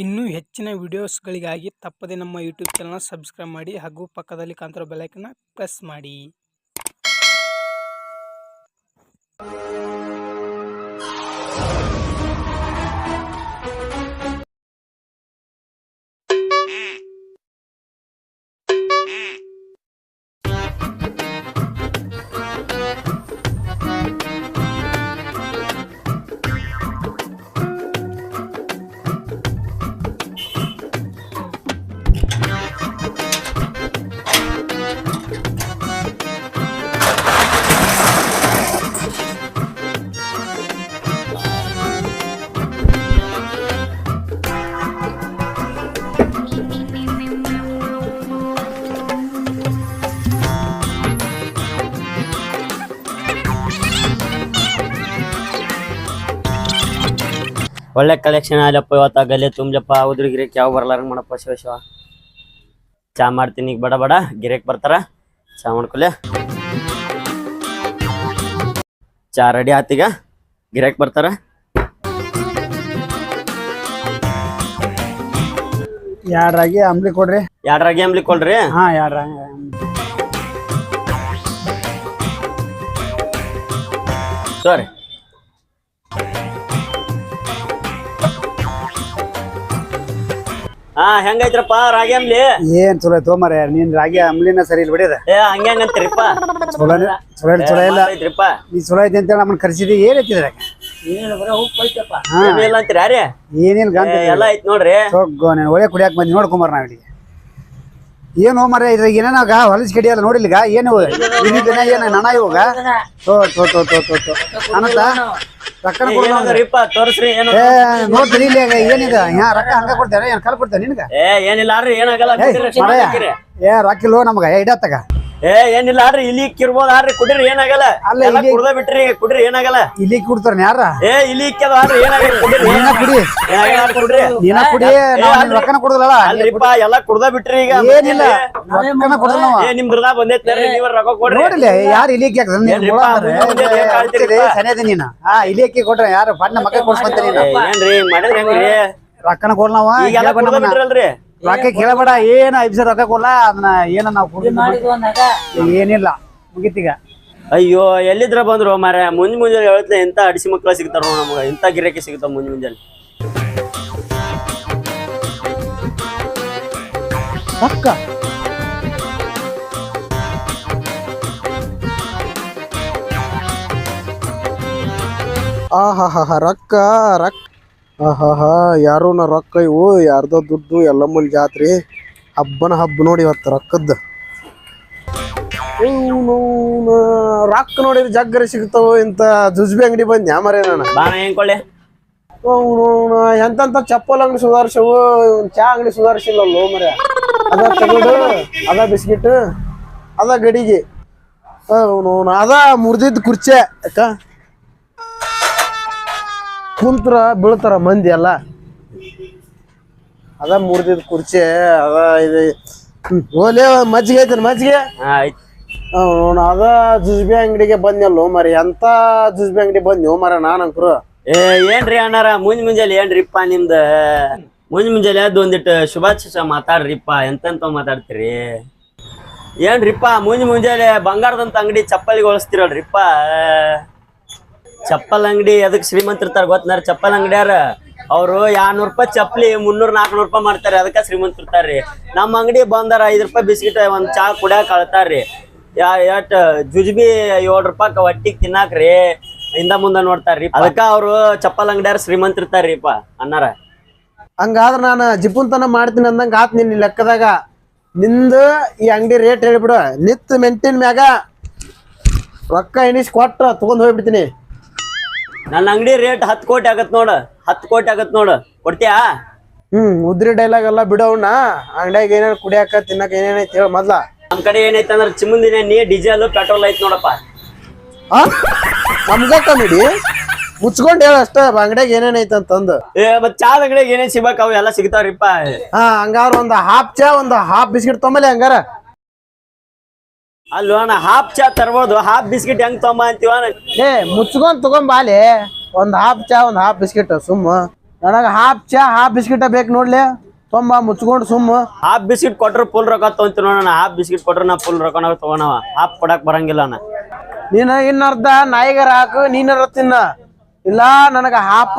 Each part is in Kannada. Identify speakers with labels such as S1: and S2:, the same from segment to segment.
S1: ಇನ್ನೂ ಹೆಚ್ಚಿನ ವೀಡಿಯೋಸ್ಗಳಿಗಾಗಿ ತಪ್ಪದೆ ನಮ್ಮ ಯೂಟ್ಯೂಬ್ ಚಾನಲ್ನ ಸಬ್ಸ್ಕ್ರೈಬ್ ಮಾಡಿ ಹಾಗೂ ಪಕ್ಕದಲ್ಲಿ ಕಾಣ್ತಿರೋ ಬೆಲ್ಲೈಕನ್ನ ಪ್ರೆಸ್ ಮಾಡಿ.
S2: ಒಳ್ಳೆ ಕಲೆಕ್ಷನ್ ಆಗಲಪ್ಪ ಇವತ್ತು. ಗಲೆ ತುಂಬಲಪ್ಪ. ಉದ್ರ ಗಿರಕ್ ಯಾವ ಬರ್ಲಾರಂಗ್ ಮಾಡಪ್ಪ ಶಿವ ಶಿವ. ಚಾ ಮಾಡ್ತೀನಿ ಈಗ ಬಡ ಬಡ. ಗಿರೇಕ್ ಬರ್ತಾರ. ಚಾ ಮಾಡ್ಕೊಲೆ. ಚಾ ರೆಡಿ ಆತೀಗ ಗಿರಕ್ ಬರ್ತಾರ.
S3: ಎರಡ್ರಾಗಿ ಅಂಬ್ಲಿ ಕೊಡ್ರಿ.
S2: ಎರಡ್ರಾಗಿ ಅಂಬ್ಲಿ ಕೊಡ್ರಿ?
S3: ಹಾ ಎರಡ್ರಾಗಿ
S2: ಸರಿ ಹಾ ಹೆಂಗೈತ್ರಪ್ಪ ರಾಗಿ ಅಂಬ್ಲಿ?
S3: ಏನ್ ಚಲೋ ಐತೋ ಮರ ನೀನ್ ರಾಗಿ ಅಂಬ್ಲಿನ ಸರಿ ಇಲ್ಲ ಬಿಡಿದ.
S2: ಏ ಹಂಗೆ ಹಂಗಂತೀರಿಪ್ಪ
S3: ಚಲೋ ಚಲೋ ಇಲ್ಲ ಚಲೋ ಇಲ್ಲ.
S2: ಐತ್ರಿಪ್ಪ
S3: ನೀ ಚಲೋ ಐತಿ ಅಂತ ನಮ್ಮನ್ನ ಕರ್ಸಿದಿ ಏನ್
S2: ಏನಿಲ್ಲ ಅಂತೀರಿ ಯಾರೇ
S3: ಏನಿಲ್ಲ ಗಂತ
S2: ಎಲ್ಲ ಐತ್ ನೋಡ್ರಿ.
S3: ಹೋಗೋ ನೀನ್ ಒಳ್ಳೆ ಕುಡಿಯಾಕ ಬಂದಿ ನೋಡ್ಕೊಂಬರ್ ನಾವ್ ಇಲ್ಲಿ ಏನು ಮರ ಇದ್ರಾಗ ಏನೇನಾಗ ಹೊಲಸ್ ಕಡಿ ಅಲ್ಲ ನೋಡಿಲ್ಗ ಏನು ದಿನ ಏನ ನನ ಇವಾಗ? ತೋ ತೋ ತೋ ತೋ ತೋ ತೋ.
S2: ತೋರ್ಸ್ರಿ ಏನು
S3: ಏ ನೋಡ್ತೀನಿ ಇಲ್ಲಿ ಏನಿದ? ಯಾ ರೊಕ್ಕ ಹಂಗ ಕೊಡ್ತಾರೆ ಏನ್ ಕಲ್ ಕೊಡ್ತಾರ ನಿನ್ಗ?
S2: ಏ ಏನಿಲ್ಲ ಏನಾಗಲ್ಲ
S3: ಏ ರೊಕ್ಕ ರೊಕ್ಕಿಲ್ವೋ ನಮಗ? ಇಡತ್ತಗ
S2: ಏ ಏನಿಲ್ಲ ಆಡ್ರಿ ಇಲಿ ಇಕ್ಕಿರ್ಬೋದ್ ಆಡ್ರಿ ಕುಡ್ರಿ ಏನಾಗಲ್ಲ.
S3: ಅಲ್ಲ,
S2: ಎಲ್ಲ ಕುಡ್ದ ಬಿಟ್ರಿ ಕುಡ್ರಿ ಏನಾಗಲ್ಲ.
S3: ಇಲ್ಲಿ ಕುಡ್ತಾರ ಯಾರ?
S2: ಏ ಇಲಿ ಇಕ್ಕದ ಆಡ್ರಿ ಏನಾಗಲ್ಲ ಕುಡ್ರಿ.
S3: ನೀನ ಕುಡಿ.
S2: ಏನಾಗಲ್ಲ ಆಡ್ರಿ ಕುಡ್ರಿ.
S3: ನೀನ ಕುಡಿ
S2: ಏ,
S3: ನಾವ್ ನಿನ್
S2: ಅಲ್ರಿ.
S3: ರೊಕ್ಕನ ಕೊಡುದಲ್ಲ
S2: ಅಲ್ರಿಪ್ಪ ಎಲ್ಲ ಕುಡ್ದ ಬಿಟ್ರಿ ಈಗ.
S3: ಏನಿಲ್ಲ ರೊಕ್ಕನ ಕೊಡಲ್ಲ ನಾವ
S2: ಏ ನಿಮ್ ಹೃದಯ ಬಂದೈತಿ ನೋಡ್ರಿ, ನೀವ್ ರೊಕ್ಕ ಕೊಡ್ರಿ.
S3: ನೋಡಿಲ್ಲ ಯಾರು ಇಲಿಕ್ಕೆ
S2: ಏನ್ರಿಪ್ಪ, ಮುಂದೆ ಏನ್ ಕಾಳ್ತೀರಿಪ್ಪ?
S3: ಸನೇದ ನೀನ. ಹಾ ಇಲಿಕ್ಕೆ ಕೊಟ್ರ ಯಾರು? ಮಕ್ಕ ಕೊಡ್ಸ್ಕೊಂತ ನೀನ.
S2: ಏ, ಏನ್ರಿ ಹಿಂಗ್ ಮಾಡಿದ್ರಿ ಹೆಂಗ್ರಿ?
S3: ರೊಕ್ಕನ ಕೊಡ್ಲವ
S2: ಈಗೆಲ್ಲ ಕುಡ್ದ ಬಿಟ್ರಲ್ರಿ?
S3: ರೊಕ್ಕ ಕೇಳಬೇಡ ಏನ ಐದು ರೊಕ್ಕ ಕೊಲ್ಲ ಅದನ್ನ ಏನ ನಾವು ಏನಿಲ್ಲ ಮುಗಿತೀಗ
S2: ಅಯ್ಯೋ ಎಲ್ಲಿದ್ರ ಬಂದ್ರು ಮಾರ ಮುಂಜ್ ಮುಂಜಾನೆ ಹೇಳ್ತಾ ಎಂತ ಅಡಿಸಿ ಮಕ್ಕಳು ಸಿಗ್ತಾರ ನಮ್ಗೆ ಎಂತ ಇಂತ ಗಿರಾಕಿ ಸಿಗ್ತಾವ ಮುಂಜ್ ಮುಂಜಾನೆ.
S3: ರೊಕ್ಕ?
S4: ಆಹಾಹಾ ರೊಕ್ಕ ರೊಕ್ಕ. ಆಹಾಹಾ ಯಾರು ನಾ ರೊಕ್ಕ ಇವು? ಯಾರ್ದೋ ದುಡ್ಡು ಎಲ್ಲಮ್ಮನ ಜಾತ್ರೆ. ಹಬ್ಬನ ಹಬ್ಬ ನೋಡಿ ಇವತ್ತು ರೊಕ್ಕದ್ದು. ರೊಕ್ಕ ನೋಡಿದ್ರೆ ಜಗ್ಗರಿ ಸಿಗ್ತಾವ ಇಂತ ಜುಜ್ಬಿ ಅಂಗಡಿ ಬಂದ್ ಯಾಮರೇ ನಾನು?
S2: ಬಾಣ
S4: ಎಂತೆಂತ ಚಪ್ಪಲ್ ಅಂಗಡಿ ಸುಧಾರಿಸವು? ಚಾ ಅಂಗಡಿ ಸುಧಾರಿಸಿಲ್ಲಲ್ಲೋ ಮರ ಅದ ತಗಡು ಅದ ಬಿಸ್ಕಿಟ್ ಅದ ಗಡಿಗೆ. ಅದ ಮುರಿದಿದ್ದ ಕುರ್ಚೆ ಅಕ್ಕ. ಕುಂತ್ರ ಬೀಳ್ತಾರ ಮಂದಿ ಎಲ್ಲ. ಅದ ಮುರಿದಿದ್ದ ಕುರ್ಚಿ ಅದ ಇದು. ಓಲೆ ಮಜ್ಜಿಗೆ ಐತನ ಮಜ್ಜಿಗೆ? ಅದ ಜುಜ್ಬಿ ಅಂಗಡಿಗೆ ಬಂದ್ನಲ್ಲೋ ಮರಿ ಎಂತ ಜುಜ್ಬಿ ಅಂಗಡಿ ಬಂದ್ನೋ ಮರ ನಾನಂಕ್ರು
S2: ಏ ಏನ್ರಿ ಅಣ್ಣಾರ ಮುಂಜ್ ಮುಂಜಾನೆ ಏನ್ರಿಪ್ಪ ನಿಮ್ದ? ಮುಂಜ್ ಮುಂಜಾನೆ ಎದ್ದು ಒಂದಿಟ್ಟು ಶುಭಾಶಿಷ ಮಾತಾಡ್ರಿಪ್ಪ ಎಂತೆಂತ ಮಾತಾಡ್ತೀರಿ? ಏನ್ರಿಪ್ಪ ಮುಂಜ್ ಮುಂಜಾನೆ ಬಂಗಾರದಂತ ಅಂಗಡಿ ಚಪ್ಪಲಿಗೊಳಿಸ್ತಿರಲ್ರಿಪ್ಪ ಚಪ್ಪಲ್ ಅಂಗಡಿ ಅದಕ್ಕೆ ಎದಕ್ ಶ್ರೀಮಂತಿರ್ತಾರ ಗೊತ್ತನಾರ? ಚಪ್ಪಲ್ ಅಂಗಡಿಯಾರ ಅವರು ಎರಡ್ನೂರು ರೂಪಾಯಿ ಚಪ್ಪಲಿ ಮುನ್ನೂರ್ ನಾಲ್ಕನೂರ್ ರೂಪಾಯಿ ಮಾಡ್ತಾರೆ. ಅದಕ್ಕ ಶ್ರೀಮಂತಿರ್ತಾರ್ರಿ ನಮ್ಮ ಅಂಗಡಿ ಬಂದಾರ ಐದು ರೂಪಾಯಿ ಬಿಸ್ಕಿಟ್, ಒಂದ್ ಚಾ ಕುಡ್ಯಾಕ ಅಳ್ತಾರ್ರಿ. ಯಾ, ಎಟ್, ಜುಜ್ಬಿ ಏಳ್ ರೂಪಾಯಿ ಒಟ್ಟಿಗೆ ತಿನ್ನಾಕ್ರಿ. ಹಿಂದ ಮುಂದ ನೋಡ್ತಾರ್ರಿ. ಅದಕ್ಕ ಅವರು ಚಪ್ಪಲ್ ಅಂಗಡಿಯಾರ ಶ್ರೀಮಂತಿರ್ತಾರ್ರಿಪ್ಪ ಅನ್ನಾರ.
S4: ಹಂಗಾದ್ರ ನಾನು ಜಿಪುಂತನ ಮಾಡ್ತೀನಿ ಅಂದಂಗ ಆತ್ ನಿನ್ನ ಲೆಕ್ಕದಾಗ. ನಿಂದು ಈ ಅಂಗಡಿ ರೇಟ್ ಹೇಳ್ಬಿಡು. ನಿತ್ ಮೆಂಟಿನ ಮ್ಯಾಗ ರೊಕ್ಕ ಎಣಿಸಿ ಕೊಟ್ಟ ತಗೊಂಡ್ ಹೋಗ್ಬಿಡ್ತೀನಿ.
S2: ನನ್ನ ಅಂಗಡಿ ರೇಟ್ ಹತ್ತು ಕೋಟಿ ಆಗತ್ ನೋಡ ಹತ್ತು ಕೋಟಿ ಆಗತ್ ನೋಡು. ಕೊಡ್ತೀಯಾ?
S4: ಹ್ಮ್ ಉದ್ರಿ ಡೈಲಾಗ್ ಎಲ್ಲ ಬಿಡೋಣ ಅಂಗಡಿಯಾಗ ಏನೇನು ಕುಡಿಯಾಕ ತಿನ್ನಕ ಏನೇನೈತಿ ಹೇಳ ಮೊದ್ಲ.
S2: ನಮ್ ಕಡೆ ಏನೈತೆ ಅಂದ್ರೆ ಚಿಮುಂದಿನ ನೀ ಡೀಸೆಲ್ ಪೆಟ್ರೋಲ್ ಐತ್ ನೋಡಪ್ಪ.
S4: ಆ? ನಮ್ಗ ಕಮಿಡಿ ಮುಚ್ಕೊಂಡ್ ಹೇಳ ಅಷ್ಟ ಅಂಗಡಿಯಾಗ ಏನೇನೈತಿ ಅಂತಂದು.
S2: ಏ ಮತ್ ಚಾ ಅಂಗಡಿಯಾಗ ಏನೇನ್ ಸಿಗ್ಬೇಕು ಅವೆಲ್ಲ ಎಲ್ಲ ಸಿಗ್ತಾವ್ರಿಪ್ಪ.
S4: ಹಾ ಹಂಗಾರ ಒಂದ್ ಹಾಫ್ ಚಾ ಒಂದ್ ಹಾಫ್ ಬಿಸ್ಕಿಟ್ ತೊಂಬಲಿ ಹಂಗಾರ.
S2: ಅಲ್ವಾ ಅಣ್ಣ ಹಾಫ್ ಚಾ ತರ್ಬೋದು ಹಾಫ್ ಬಿಸ್ಕಿಟ್ ಹೆಂಗ್ ತೊಂಬ ಅಂತೀವ
S4: ಏ ಮುಚ್ಕೊಂಡ್ ತಗೊಂಬಾಲಿ ಒಂದ್ ಹಾಫ್ ಚಾ ಒಂದ್ ಹಾಫ್ ಬಿಸ್ಕಿಟ್ ಸುಮ್ಮ ನನಗ ಹಾಫ್ ಚಾ ಹಾಫ್ ಬಿಸ್ಕಿಟ ಬೇಕು ನೋಡ್ಲಿ. ತೊಂಬ ಮುಚ್ಕೊಂಡು ಸುಮ್ಮ
S2: ಹಾಫ್ ಬಿಸ್ಕಿಟ್ ಕೊಟ್ರ ಫುಲ್ ರೊಕ್ಕ ತೊಗೊಂತೀನಿ ನೋಡೋಣ ಹಾಫ್ ಬಿಸ್ಕಿಟ್ ಕೊಟ್ರ ನಾ ಫುಲ್ ರೊಕ್ಕನ ತಗೋಣವ. ಹಾಫ್ ಕೊಡಕ್ ಬರಂಗಿಲ್ಲ ನೀನ
S4: ನೀನು ಇನ್ನರ್ಧ ನಾಯಿಗರ ಹಾಕು ನೀನರ ತಿನ್ನ. ಇಲ್ಲ ನನಗ ಹಾಫ್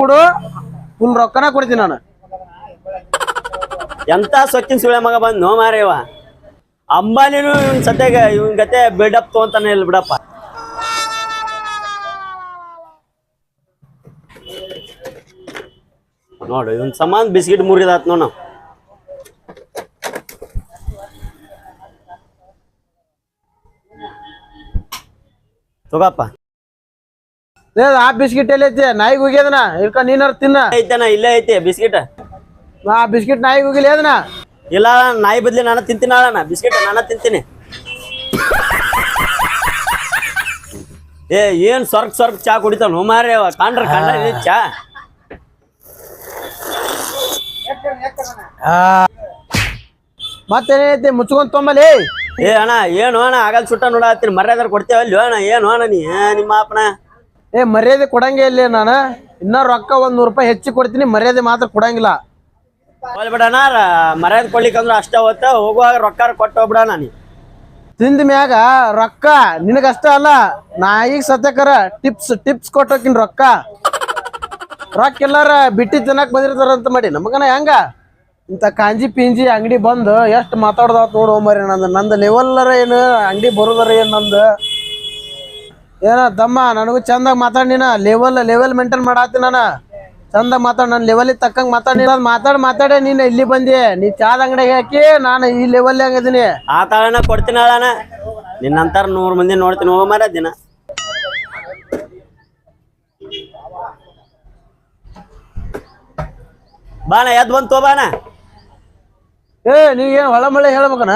S4: ಕೊಡು. ಫುಲ್ ರೊಕ್ಕನ ಕೊಡ್ತೀನಿ ನಾನು.
S2: ಎಂತ ಸೊಕ್ಕಿನ ಸುಳೆ ಮಗ ಬಂದ್ ನೋ ಮಾರೇವ ಅಂಬಾನಿನು ಇವನ್ ಸದ್ಯಾಗ ಇವನ್ ಗತೆ ಬಿಡಪ್ ತಗೊಂತಾನೆ ಇಲ್ಲ ಬಿಡಪ್ಪ. ನೋಡು ಇವನ್ ಸಮಾನ್ ಬಿಸ್ಕಿಟ್ ಮುರಿದಾತ್ ನೋಡ್ ನಾವ್. ತಗೋಪ್ಪ.
S4: ಏ ಹಾಫ್ ಬಿಸ್ಕಿಟ್ ಎಲ್ಲಿ ಐತಿ? ನಾಯಿಗೆ ಹೋಗ್ಯದನ ಇಲ್ಕ ನೀನರ ತಿನ್ನ.
S2: ಐತೆನ ಇಲ್ಲೇ ಐತಿ ಬಿಸ್ಕಿಟ್?
S4: ಆ ಬಿಸ್ಕಿಟ್ ನಾಯಿಗೆ ಹೋಗಿಲ್ಲ ಅದನ್ನ
S2: ಇಲ್ಲ ನಾಯಿ ಬದ್ಲಿ ನಾನು ತಿಂತೀನಿ ಅಣ್ಣ ಬಿಸ್ಕೆಟ್ ನಾನು ತಿಂತೀನಿ. ಏ ಏನ್ ಸ್ವರ್ಗ ಸ್ವರ್ಗ ಚಾ ಕುಡಿತಾನ ಮಾರೇ ಕಾಂಡ್ರ ಕಾಂಡ್ರ ಚಾ.
S4: ಮತ್ತೇನೈತಿ ಮುಚ್ಕೊಂಡ್ ತೊಂಬಲಿ
S2: ಏ ಅಣ್ಣ ಏನು ಅಣ್ಣ ಆಗಲ್ ಸುಟ್ಟ ನೋಡತ್ತೀನಿ ಮರ್ಯಾದ ಕೊಡ್ತೇವೆ ಅಲ್ಲಿ ಅಣ್ಣ ಏನು ಅಣ್ಣ ನೀ? ಏ, ನಿಮ್ಮ ಅಪ್ಪನ
S4: ಏ ಮರ್ಯಾದೆ ಕೊಡಂಗೇ ಇಲ್ಲ ನಾನು. ಇನ್ನ ರೊಕ್ಕ ಒಂದ್ ನೂರು ರೂಪಾಯಿ ಹೆಚ್ಚಿ ಕೊಡ್ತೀನಿ ಮರ್ಯಾದೆ ಮಾತ್ರ ಕೊಡಂಗಿಲ್ಲ.
S2: ಹೋಲ್ ಬಿಡಣ ಮರ್ಯಾದೆ ಕೊಡ್ಲಿಕ್ಕಂದ್ರ ಅಷ್ಟ ಹೊತ್ತ ಹೋಗುವಾಗ ರೊಕ್ಕ ಕೊಟ್ಟು ಹೋಗ್ಬಿಡಣ ನೀ.
S4: ತಿಂದ ಮ್ಯಾಗ ರೊಕ್ಕ, ನಿನಗಷ್ಟ ಅಲ್ಲ ನಾ ಈಗ ಸತ್ಯಕರ ಟಿಪ್ಸ್ ಟಿಪ್ಸ್ ಕೊಟ್ಟೋಕಿನ್ ರೊಕ್ಕ. ರೊಕ್ಕ ಎಲ್ಲಾರ ಬಿಟ್ಟಿ ತಿನ್ನಕ್ ಬಂದಿರ್ತಾರ ಅಂತ ಮಾಡಿ, ನಮಗನ ಹೆಂಗ? ಇಂಥ ಕಾಂಜಿ ಪಿಂಜಿ ಅಂಗಡಿ ಬಂದು ಎಷ್ಟು ಮಾತಾಡ್ದಾವತ್ ನೋಡು ಮರಿ ನಂದು ನಂದು ಲೆವೆಲ್ಲರ ಏನು, ಅಂಗಡಿ ಬರೋದರ ಏನು ನಂದು? ಏನ ತಮ್ಮ, ನನಗೂ ಚಂದಾಗ ಮಾತಾಡಿನ ಲೆವೆಲ್ ಲೆವೆಲ್ ಮೇಂಟೈನ್ ಮಾಡತ್ತಿ ನಾನು. ಚಂದಾಗ ಮಾತಾಡ ನನ್ನ ಲೆವೆಲಿಗೆ ತಕ್ಕಂಗೆ ಮಾತಾಡಿ ಮಾತಾಡಿ ಮಾತಾಡೇ ನೀನು ಇಲ್ಲಿ ಬಂದಿ. ನೀ ಚಾದ ಅಂಗಡಿಗೆ ಹಾಕಿ ನಾನು ಈ ಲೆವೆಲ್ ಹಂಗದೀನಿ
S2: ಆ ತಾಳನ ಕೊಡ್ತೀನಿ ಅಣ್ಣ ನಿನ್ನಂತಾರ ನೂರ್ ಮಂದಿ ನೋಡ್ತೀನಿ ಹೋಗ ಮಾರ ದಿನ. ಬಾಣ ಎದ್ ಬಂತು ಬಾಣ.
S4: ಏ ನೀ ಏನು ಹೊಳ ಮಳೆ ಹೇಳ್ಬೇಕನ?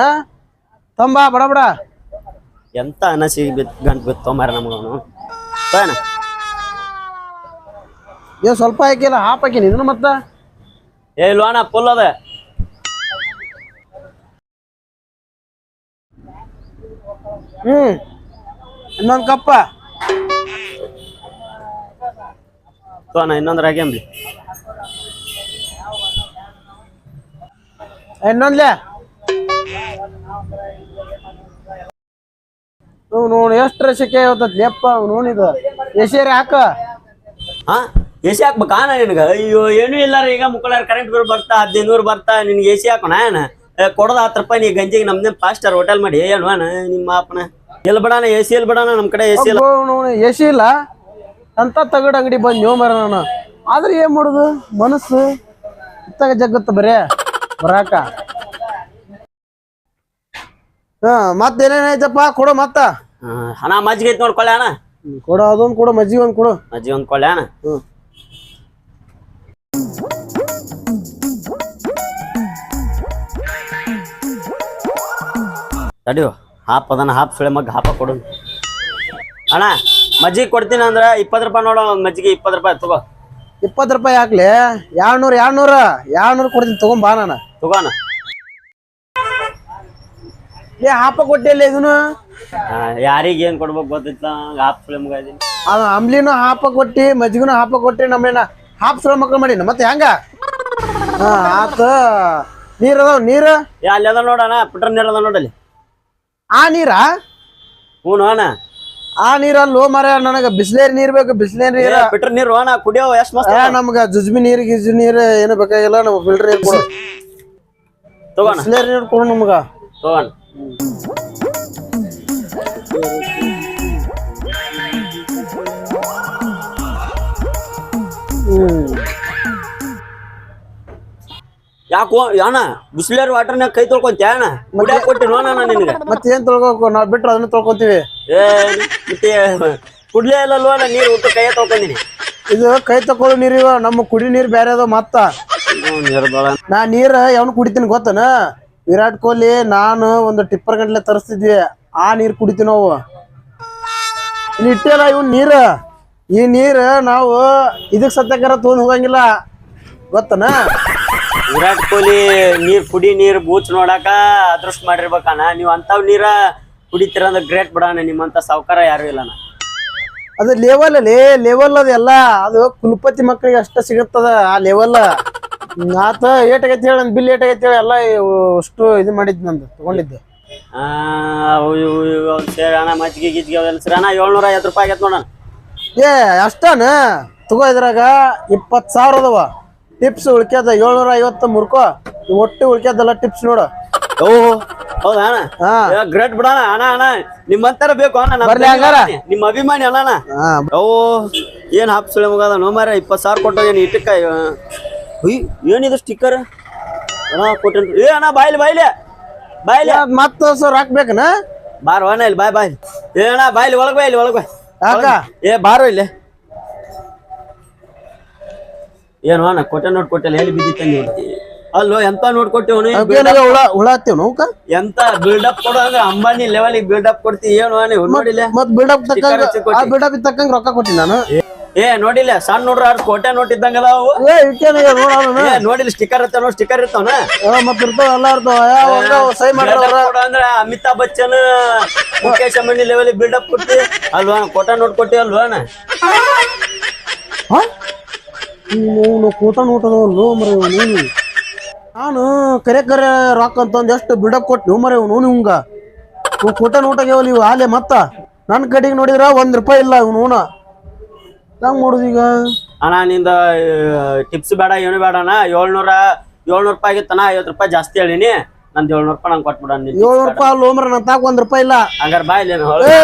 S4: ತಂಬಾ ಬಡ ಬಡ.
S2: ಎಂತ ಅನಸಿ ಬಿತ್ ಗಂಟ್ ಬಿತ್ತು ಮಾರ ನಮಗವನು. ಬಾಣ.
S4: ಏನ್ ಸ್ವಲ್ಪ ಹಾಕಿಲ್ಲ ಹಾಪ್ ಹಾಕಿನಿ. ಇದನ್ನ ಮತ್ತ?
S2: ಏ ಇಲ್ವಾಣ ಫುಲ್ ಅದ.
S4: ಹ್ಮ್. ಇನ್ನೊಂದ್ ಕಪ್ಪ.
S2: ತೋಣ ರಾಗಿ ಹಾಕ್ಯಂಬ್ಲಿ
S4: ಇನ್ನೊಂದ್ಲೆ ನೋಡಿ ಎಷ್ಟು ರಸಿಕೆ ಲೆಪ್ಪ ನೋಡಿದ ಎಸೇರಿ ಹಾಕ.
S2: ಹಾ? ಎಸಿ ಹಾಕ್ಬೇಕಾ ನಾ ನಿನಗ? ಅಯ್ಯೋ ಏನೂ ಇಲ್ಲ ರೀ. ಈಗ ಮುಕ್ಕಳಾರ ಕರೆಂಟ್ ಬಿಲ್ ಬರ್ತಾ ಹದಿನೈದು ನೂರು ಬರ್ತಾ ನಿನ್ಗೆ ಸಿ ಹಾಕೋಣ ಏನ? ಕೊಡೋದು ಹತ್ತು ರೂಪಾಯಿ ನೀ ಗಂಜಿಗೆ ನಮ್ದೇ ಫೈವ್ ಸ್ಟಾರ್ ಹೋಟೆಲ್ ಮಾಡಿ ಏನು ನಿಮ್ಮ ಅಪ್ಪನ ಎಲ್ಲಿ ಬಿಡಣ ಎ ಸಿ ಎಲ್ಲಿ ಬಿಡೋಣ ನಮ್ಮ ಕಡೆ ಎ ಸಿ ಇಲ್ಲ
S4: ಸಿ ಇಲ್ಲ. ಅಂತ ತಗಡ ಅಂಗಡಿ ಬಂದು ನೀವು ಮರ ನಾನು. ಆದ್ರೆ ಏನ್ ಮಾಡೋದು? ಮನಸ್ಸು ಇತ್ತಾಗ ಜಗತ್ತ ಬರೇ? ಬರಾಕ. ಹಾ ಮತ್ತೇನೇನೈತಪ್ಪ ಕೊಡು ಮತ್ತ.
S2: ಹಣ ಮಜ್ಜಿಗೆ ಐತಿ ನೋಡ್ಕೊಳ್ಳೆ ಅಣ್ಣ
S4: ಕೊಡು ಅದೊಂದು ಕೊಡು ಮಜ್ಜಿಗೆ ಒಂದು ಕೊಡು.
S2: ಮಜ್ಜಿಗೆ ಒಂದು ಕೊಳ್ಳೆ ಅಣ್ಣ
S4: ಹ್ಮ್.
S2: ತಡಿಯೋ. ಹಾಪ್ ಅದನ್ನ ಹಾಪ್ ಸುಳೆ ಮಗ್ ಹಾಪ ಕೊಡು. ಅಣ್ಣ ಮಜ್ಜಿಗೆ ಕೊಡ್ತೀನಿ ಅಂದ್ರೆ ಇಪ್ಪತ್ತು ರೂಪಾಯಿ ನೋಡೋ ಒಂದು ಮಜ್ಜಿಗೆ ಇಪ್ಪತ್ತು ರೂಪಾಯಿ ತಗೋ.
S4: ಇಪ್ಪತ್ತು ರೂಪಾಯಿ ಹಾಕ್ಲಿ ಎರಡ್ನೂರು ಎರಡ್ನೂರ ಎರಡ್ನೂರು ಕೊಡ್ತೀನಿ ತಗೊಂಬಾ ನಾನು.
S2: ತಗೋಣ
S4: ಏ ಹಾಪ ಕೊಟ್ಟಿಲ್ಲ ಇದನ್ನು.
S2: ಯಾರಿಗೆ ಏನು ಕೊಡ್ಬೇಕು ಗೊತ್ತಿಲ್ಲ ಹಾಪ್ ಸುಳೆ ಮಗ ಇದೀನಿ.
S4: ಅದು ಅಂಬ್ಲಿನೂ ಹಾಪ ಕೊಟ್ಟಿ ಮಜ್ಜಿಗೆನೂ ಹಾಪ ಕೊಟ್ಟಿ ನಮ್ಮೇನ ಹಾಪ್ ಸುಳೆ ಮಕ್ಕಳು ಮಾಡಿ ಮತ್ತೆ ಹೆಂಗ? ಹಾ ಆತ. ನೀರ್ ಅದಾವ ನೀರ್?
S2: ಅಲ್ಲಿ ಅದ ನೋಡಣ ಪುಟ್ರ ನೀರು ಅದ ನೋಡಲ್ಲಿ
S4: ಆ ನೀರ?
S2: ಹ್ಞೂ ಅಣ್ಣ
S4: ಆ ನೀರ ಲೋ ಮರ ನನಗ ಬಿಸ್ಲೇರಿ ನೀರ್ ಬೇಕು ಬಿಸ್ಲೇರಿ ನೀರ
S2: ಫಿಲ್ಟರ್ ನೀರು ಅಣ್ಣ ಕುಡಿಯೋ ಎಷ್ಟು ಮಸ್ತ್
S4: ನಮ್ಗ ಜುಜ್ಬಿ ನೀರ್ ಗಿಜ್ಬಿ ನೀರ್ ಏನು ಬೇಕಾಗಿಲ್ಲ ನಮ್ಗೆ ಫಿಲ್ಟರ್ ನೀರ್ ಕೊಡು.
S2: ತಗೋಣ.
S4: ಬಿಸ್ಲೇರಿ ನೀರು ಕೊಡು ನಮ್ಗ.
S2: ತಗೋಣ.
S4: ಹ್ಮ್.
S2: ಯಾಕೋ ಅಣ್ಣ ವಾಟರ್ ವಾಟರ್ನಾಗ ಕೈ ತೊಳ್ಕೊಂತ್ಯಾ ಅಣ್ಣ ಕುಡಿಯಾಕ ಕೊಟ್ಟಿನ ಅಣ್ಣ ನಿನಗೆ.
S4: ಮತ್ತೇನ್ ತೊಳ್ಕೊಬೇಕು? ನಾವ್ ಬಿಟ್ರೆ ಅದನ್ನ ತೊಳ್ಕೊತೀವಿ.
S2: ಏ ಮತ್ತೆ ಕುಡ್ಲೇ ಇಲ್ಲಲ್ವ? ಅಣ್ಣ ನೀರು ಊಟ ಕೈಯ
S4: ಇದು ಕೈ ತಕೊಳ್ಳೋ ನೀರ್ ಇವ ನಮ್ಮ ಕುಡಿ ನೀರ್ ಬೇರೆ ಅದಾವ ಮತ್ತ.
S2: ನೀರು
S4: ನಾ ನೀರ್ ಯಾವನು ಕುಡಿತೀನಿ ಗೊತ್ತನ? ವಿರಾಟ್ ಕೊಹ್ಲಿ ನಾನು ಒಂದು ಟಿಪ್ಪರ್ ಗಂಟ್ಲೆ ತರಿಸ್ತಿದ್ವಿ. ಆ ನೀರ್ ಕುಡಿತೀವಿ ನಾವು. ಇಲ್ಲಿ ಇಟ್ಟಿಲ್ಲ ಇವ್ ನೀರ್. ಈ ನೀರ್ ನಾವು ಇದಕ್ ಸತ್ಯಕರ ತೊಗೊಂಡ್ ಹೋಗಂಗಿಲ್ಲ. ಗೊತ್ತನ?
S2: ವಿರಾಟ್ ಕೊಹ್ಲಿ ನೀರ್ ಕುಡಿ ನೀರ್ ಬೂಚ್ ನೋಡಾಕ ಅದೃಷ್ಟ ಮಾಡಿರ್ಬೇಕಾನ ನೀವ್ ಅಂತಾವ್ ನೀರ ಕುಡಿತೀರ ಅಂದ್ರೆ ಗ್ರೇಟ್ ಬಿಡಣ್ಣ ನಿಮ್ಮಂತ ಸಾವುಕಾರ ಯಾರು ಇಲ್ಲಣ್ಣ
S4: ಅದು ಲೆವೆಲ್ ಲೇ ಲೆವೆಲ್ ಅದು ಎಲ್ಲ ಅದು ಕುಲಪತಿ ಮಕ್ಕಳಿಗೆ ಅಷ್ಟ ಸಿಗುತ್ತದ ಆ ಲೆವೆಲ್ ಆತ ಏಟಾಗೈತಿ ಹೇಳ ಬಿಲ್ ಏಟಾಗೈತಿ ಹೇಳಿ ಎಲ್ಲ ಅಷ್ಟು ಇದು ಮಾಡಿದ್ ನಂದು ತಗೊಂಡಿದ್ದೆ.
S2: ಆ ಅವು ಇವು ಇವು ಅವು ಸೇರಿ ಅಣ್ಣ ಮಜ್ಜಿಗೆ ಗಿಜ್ಗೆ ಅವೆಲ್ಲ ಸರಿ ಅಣ್ಣ ಏಳ್ನೂರ ಐವತ್ತು ರೂಪಾಯಿ ಆಗೈತೆ ನೋಡಣ
S4: ಏ ಅಷ್ಟನ? ತಗೋ ಇದ್ರಾಗ ಇಪ್ಪತ್ತು ಸಾವಿರ ಅದಾವ. ಟಿಪ್ಸ್ ಉಳ್ಕ್ಯದ ಏಳ್ನೂರ ಐವತ್ತು ಮುರ್ಕೋ ಒಟ್ಟು ಉಳ್ಕ್ಯದಲ್ಲ ಟಿಪ್ಸ್ ನೋಡು.
S2: ಓ ಹೌದಾ ಅಣ್ಣ. ಗ್ರೇಟ್ ಬಿಡಣ. ಅಣ್ಣ ಅಣ್ಣ ನಿಮ್ಮಂತರ ಬೇಕು ಅಣ್ಣ ನಮ್
S4: ಬರ್ಲಿ ಹಂಗಾರ?
S2: ನಿಮ್ಮ ಅಭಿಮಾನಿ ಅಣ್ಣ ಅಣ್ಣ.
S4: ಹಾ
S2: ಓ ಏನ್ ಹಾಪ್ ಮುಗದ ನೋ ಮಾರ ಇಪ್ಪತ್ತು ಸಾವಿರ ಕೊಟ್ಟ ಏನು ಇಟ್ಟಕ್ಕ ಹುಯ್ ಏನಿದು ಸ್ಟಿಕ್ಕರ್ ಅಣ್ಣ ಕೊಟ್ಟೇನ್ರಿ ಏ ಅಣ್ಣ ಬಾಯ್ಲಿ ಬಾಯ್ಲಿ. ಬಾಯ್ಲಿ.
S4: ಮತ್ತ ಸರ್ ಹಾಕ್ಬೇಕನ?
S2: ಬಾರ ಅಣ್ಣ ಇಲ್ಲಿ ಬಾಯ್ ಬಾಯ್. ಏ ಅಣ್ಣ ಬಾಯ್ಲಿ ಒಳಗ್ ಬಾಯ್ಲಿ ಒಳಗ್ ಬಾಯ್
S4: ಯಾಕ?
S2: ಏ ಬಾರೋ ಇಲ್ಲಿ. ಏನು ಅಣ್ಣ ಕೊಟ್ಟೆ ನೋಟ್ ಕೊಟ್ಟಿಲ್ಲ ಎಲ್ಲಿ ಬಿದ್ದಿತ್ತ ನೀವು ಅಲ್ಲೋ ಎಂತ ನೋಟ್ ಕೊಟ್ಟೆವನು
S4: ಹುಳ ಹುಳ ಹತ್ತೇವ್ ನೌಕ
S2: ಎಂತ ಬಿಲ್ಡಪ್ ಕೊಡೋ ಅಂದ್ರೆ ಅಂಬಾನಿ ಲೆವೆಲ್ ಬಿಲ್ಡಪ್ ಕೊಡ್ತಿ ಏನು ನೀವು ನೋಡಿಲ್ಲ?
S4: ಮತ್ ಬಿಲ್ಡಪ್ ತಕ್ಕಂಗ
S2: ಹಚ್ಚಿ ಕೊಟ್ಟಿ.
S4: ಆ ಬಿಲ್ಡಪ್ ತಕ್ಕಂಗ ರೊಕ್ಕ ಕೊಟ್ಟಿ ನಾನು.
S2: ಏ ನೋಡಿಲ್ಲ ಸಣ್ಣ ನೋಡ್ರ ಆರ್ ಕೋಟೆ ನೋಟ್ ಇದ್ದಂಗ ಅದಾವು
S4: ಏ ಇಟ್ಟೇನ ನೋಡೋಣ
S2: ನೋಡಿಲ್ಲ ಸ್ಟಿಕ್ಕರ್ ಇರ್ತಾವ ಸ್ಟಿಕರ್ ಇರ್ತಾವನ
S4: ಮತ್ ಇರ್ತಾವ ಎಲ್ಲ ಇರ್ತಾವ. ಸೈ
S2: ಅಂದ್ರೆ ಅಮಿತಾಬ್ ಬಚ್ಚನ್ ಮುಖೇಶ್ ಅಂಬಾನಿ ಬಿಲ್ಡ್ ಬಿಲ್ಡಪ್ ಕೊಡ್ತಿ ಅಲ್ವಾ ಕೋಟೆ ನೋಟ್ ಕೊಟ್ಟಿ ಅಲ್ವಾ
S4: ನೀವು ಕೂತ ನೋ ಮರ ನೀನು ನಾನು ಕರೆ ಕರೆ ರೊಕ್ಕ ಅಂತಂದ್ ಎಷ್ಟು ಬಿಡಕ್ ಕೊಟ್ಟು ನೀವು ಇವನು ಇವ್ನು ನಿಮ್ಗ ಇವ್ ಕೂಟ ನೋಟಾಗ್ಯಾವಲ್ಲ ಇವು ಆಲೆ ಮತ್ತ. ನನ್ನ ಕಡೆಗೆ ನೋಡಿದ್ರ ಒಂದ್ ರೂಪಾಯಿ ಇಲ್ಲ ಇವನು ಹೆಂಗ್ ಮಾಡುದು ಈಗ?
S2: ಅಣ್ಣ ನಿಂದ ಟಿಪ್ಸ್ ಬೇಡ ಏನು ಬೇಡ ಅಣ್ಣ. ಏಳ್ನೂರ ಏಳ್ನೂರು ರೂಪಾಯಿ ಆಗಿತ್ತಣ್ಣ ಐವತ್ತು ರೂಪಾಯಿ ಜಾಸ್ತಿ ಹೇಳಿನಿ. ನಂದು ಏಳ್ನೂರು ರೂಪಾಯಿ ನಂಗೆ ಕೊಟ್ಬಿಡ
S4: ಏಳ್ನೂರು ರೂಪಾಯಿ ಅಲ್ಲ ಹೋಮ್ರ ನನ್ನ ತಾಕ ಒಂದ್ ರೂಪಾಯಿ ಇಲ್ಲ.
S2: ಹಂಗಾರ ಬಾಯ್ಲಿ
S4: ಏ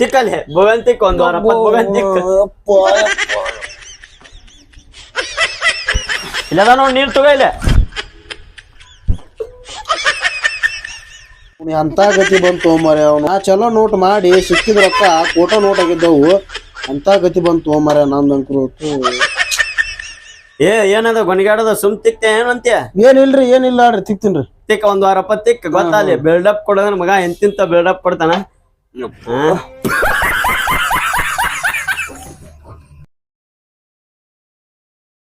S4: ತೆಗಿಯಪ್ಪ
S2: ಹೇ ಭಗವಂತಿಕ್ ಒಂದು ವಾರ ಭಗವಂತ ತಿಕ್ಕ ಇಲ್ಲದ ನೋಡಿ ನೀರು ತಗೋ ಇಲ್ಲ
S4: ಅಂತ ಗತಿ ಬಂತು ಮರೆ ಅವನು. ಚಲೋ ನೋಟ್ ಮಾಡಿ ಸಿಕ್ಕಿದ ರೊಕ್ಕ ಕೋಟ ನೋಟ್ ಆಗಿದ್ದವು. ಅಂತ ಗತಿ ಬಂತು ಮರೆ ನಂದಂಕರು
S2: ಏ ಏನದ ಗೊಣಗಾಡದ ಸುಮ್ ತಿಕ್ತೆ ಏನಂತ್ಯ?
S4: ಏನಿಲ್ರಿ ಏನಿಲ್ಲ ಆಡ್ರಿ ತಿಕ್ತೀನ್ರಿ.
S2: ತಿಕ್ಕ ಒಂದ್ ವಾರ ತಿಕ್ಕ ಗೊತ್ತಾಲಿ ಬಿಲ್ಡಪ್ ಕೊಡೋದ್ರ ಮಗ ಎಂತಿಂತ ಬಿಲ್ಡಪ್ ಕೊಡ್ತಾನ? ಹಾ?